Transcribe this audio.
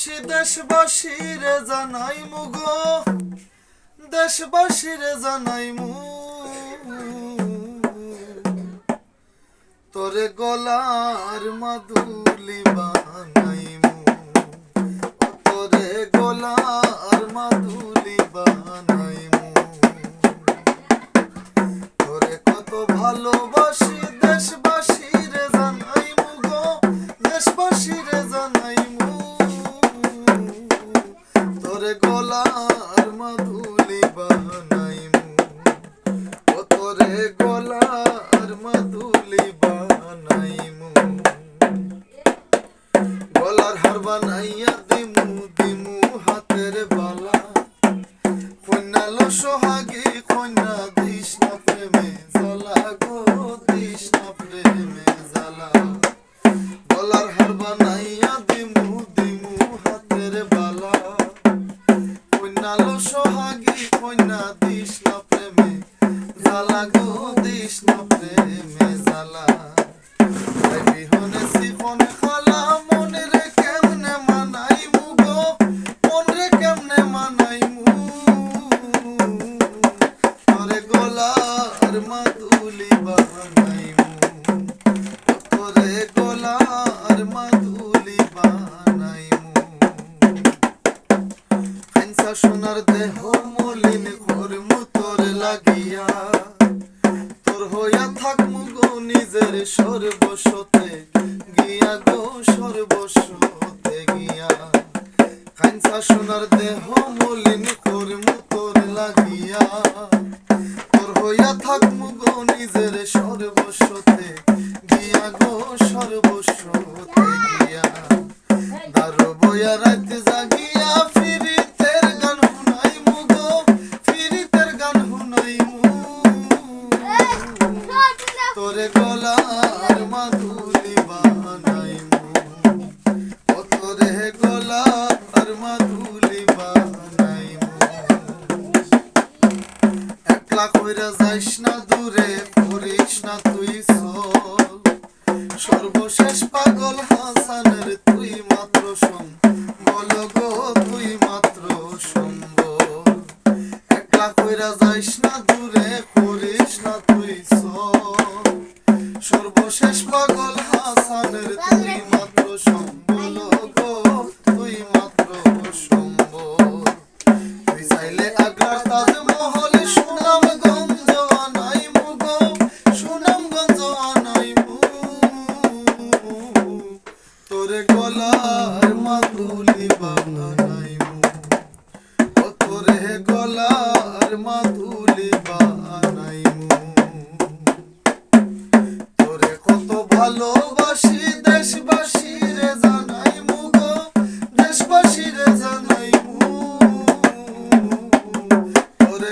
সে দেশবাসীরে জানাই মুগো। দেশবাসীরে জানাই মু। তোরে গলার মাদুলি বানাই মু। তোরে গলার মাদুলি বানাই মু। তোরে কত ভালোবাসি সোহাগী কন্যা দিস প্রেমে জ্বালা গো দিস প্রেমে জ্বালা। গলার হার বানাইয়া দিমু দিমু হাতের বালা। প্রেমে সোনার দেহ মলিন করমু তোর লাগিয়া। তোর হইয়া থাক মুগো নিজের সর্বস্বতে। গিয়া গো সর্বস্বতে গিয়া। কাঞ্চা সোনার দেহ মলিন করমু তোর লাগিয়া। হইয়া থাক গো নিজের সর্বস্বতে। গিয়া গো সর্বস্বতে গিয়া। দারো বইয়া রাতে জাগিয়া ফিরিতের গান হুনাই মুগো ফিরিতের গান হুনাই মু তোরে গলার মাদুলি একলা কইরা যাইস না দূরে করিস না তুই সর্বশেষ পাগল হাসানের তুই মাত্র সম বল গো, তুই মাত্র সম্বল। একলা কইরা যাইস না দূরে করিস না তুই সর্বশেষ পাগল হাসানের তুই মাত্র সম্বল গো। মাদুলি বানাই মু ও তোরে গলার মাদুলি বানাই মু তোরে কত রে জানাই মুগো দেশবাসী রে জানাই তোরে